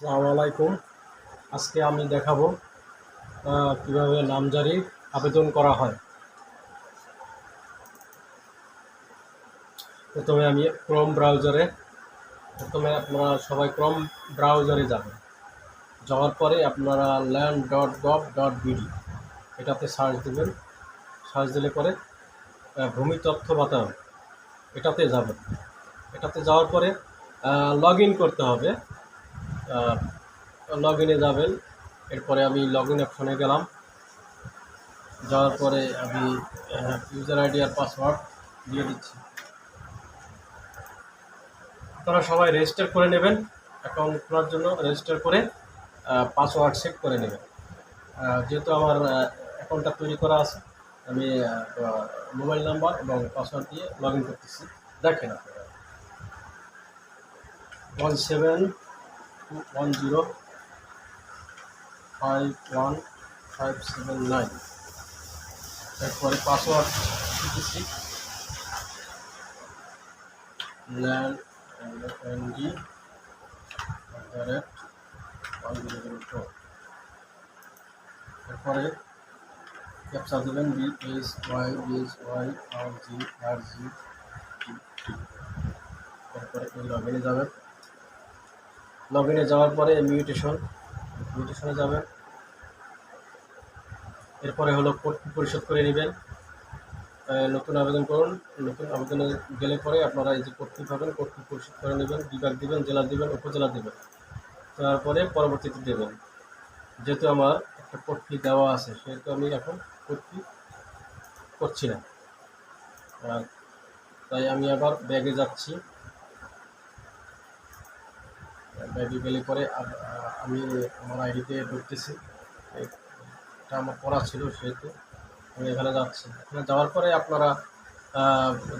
আসসালামু আজকে আমি দেখাবো কীভাবে নামজারি আবেদন করা হয়। প্রথমে আমি ক্রোম ব্রাউজারে, প্রথমে আপনারা সবাই ক্রোম ব্রাউজারে যাবেন। যাওয়ার পরে আপনারা land dot gov dot BD এটাতে সার্চ দেবেন। সার্চ দিলে পরে ভূমি তথ্য বাতায়ন, এটাতে যাবেন। এটাতে যাওয়ার পরে লগ করতে হবে। লগ ইনে যাবেন। এরপরে আমি লগ ইন অপশনে গেলাম। যাওয়ার পরে আমি ইউজার আইডি আর পাসওয়ার্ড দিয়ে দিচ্ছি। আপনারা সবাই রেজিস্টার করে নেবেন। অ্যাকাউন্ট খোলার জন্য রেজিস্টার করে পাসওয়ার্ড সেট করে নেবেন। যেহেতু আমার অ্যাকাউন্টটা তৈরি করা আছে, আমি মোবাইল নাম্বার এবং পাসওয়ার্ড দিয়ে লগ ইন করতেছি। দেখেন আপনারা। One seven one zero five one five seven nine এরপরে পাসওয়ার্ড দিতেছি। Land N D at the rate one zero zero four এরপরে ক্যাপচা দেবেন B S Y S Y R G R G এরপরে এই log ইনে যাবেন। Log ইনে যাওয়ার পরে মিউটেশন মিউটেশনে যাবেন। এরপরে হলো পরিশোধ করে নেবেন। নতুন আবেদন করুন। নতুন আবেদনে গেলে পরে আপনারা এই যে কর্তৃ পাবেন কর্তৃ পরিশোধ করে নেবেন। বিভাগ দিবেন, জেলা দিবেন, উপজেলা দিবেন। তারপরে পরবর্তীতে দেবেন। যেহেতু আমার একটা কর্তৃ দেওয়া আছে, সেহেতু আমি এখন কর্তৃ করছি না। তাই আমি আবার ব্যাগে যাচ্ছি। ব্যাগে গেলে পরে আমি আমার আইডিতে ঢুকতেছি। এটা আমার করা ছিল সেহেতু আমি এখানে যাচ্ছি। এখানে যাওয়ার পরে আপনারা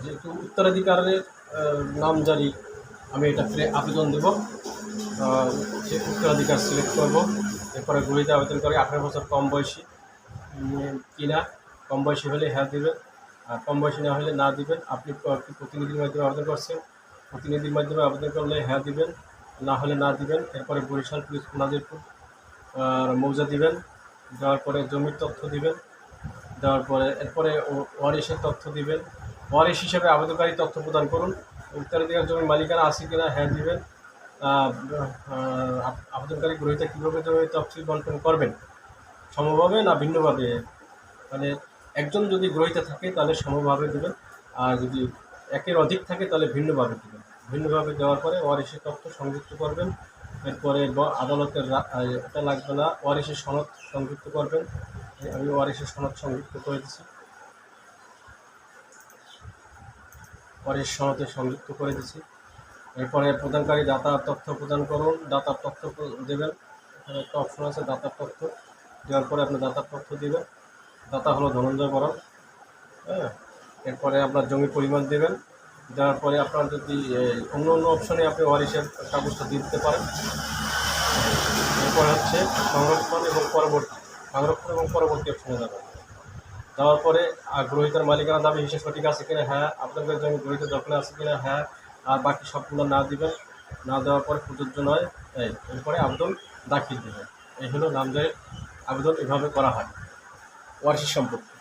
যেহেতু উত্তরাধিকারের আহ, নামজারি আমি এটা ফিরে আবেদন দেব। সে উত্তরাধিকার সিলেক্ট করব। এরপরে গৃহীতে আবেদন করে। আঠারো বছর কম বয়সী। কিনা কম বয়সী হলে হ্যাঁ দিবেন। আর কম বয়সী না হলে না দিবেন। আপনি প্রতিনিধির মাধ্যমে আবেদন করছেন? প্রতিনিধির মাধ্যমে আবেদন করলে হ্যাঁ দিবেন। না হলে না দিবেন। এরপরে বরিশাল পুলিশ নাজিরপুর মৌজা দিবেন। দেওয়ার পরে জমির তথ্য দিবেন। দেওয়ার পরে, এরপরে ওয়ারিশের তথ্য দিবেন। ওয়ারিশ হিসেবে আবেদনকারী তথ্য প্রদান করুন। উত্তরাধিকার জমির মালিকানা আছে কিনা হ্যাঁ দিবেন। আবেদনকারী গ্রহীতা কীভাবে জমির তফসিল বন্টন করবেন? সমভাবে না ভিন্নভাবে? মানে একজন যদি গ্রহীতা থাকে তাহলে সমভাবে দেবেন। আর যদি একের অধিক থাকে তাহলে ভিন্নভাবে দেবেন। ভিন্নভাবে দেওয়ার পরে ওয়ারিশের তথ্য সংযুক্ত করবেন। এরপরে আদালতের এটা লাগবে না ওয়ারিশের সনদ সংযুক্ত করবেন। আমি ওয়ারিশের সনদ সংযুক্ত করে দিচ্ছি ওয়ারিশ সনদে সংযুক্ত করে দিচ্ছি এরপরে প্রদানকারী দাতার তথ্য প্রদান করুন। দাতার তথ্য দেবেন। এখানে একটা অপশন আছে দাতার তথ্য। দেওয়ার পরে আপনি দাতার তথ্য দেবেন। দাতা হলো ধনঞ্জয় বরণ হ্যাঁ? এরপরে আপনার জমি পরিমাণ দেবেন। দেওয়ার পরে আপনার যদি অন্য অন্য অপশনে আপনি ওয়ারিশের কাগজটা দিতে পারেন। এরপরে হচ্ছে সংরক্ষণ এবং পরবর্তী, সংরক্ষণ এবং পরবর্তী অপশনে যাবেন। যাওয়ার পরে গ্রহীতার মালিকানা দাবি হিসেবে সঠিক আছে কিনা? হ্যাঁ আপনাদের জমি গ্রহীত দখলে আছে কিনা? হ্যাঁ আর বাকি সবগুলো না দিবেন, না দেওয়ার পরে প্রযোজ্য নয়, এই, এরপরে আবেদন দাখিল দেবেন। এই হলো নামজারি আবেদন এভাবে করা হয়, ওয়ারিশ সম্পর্কে।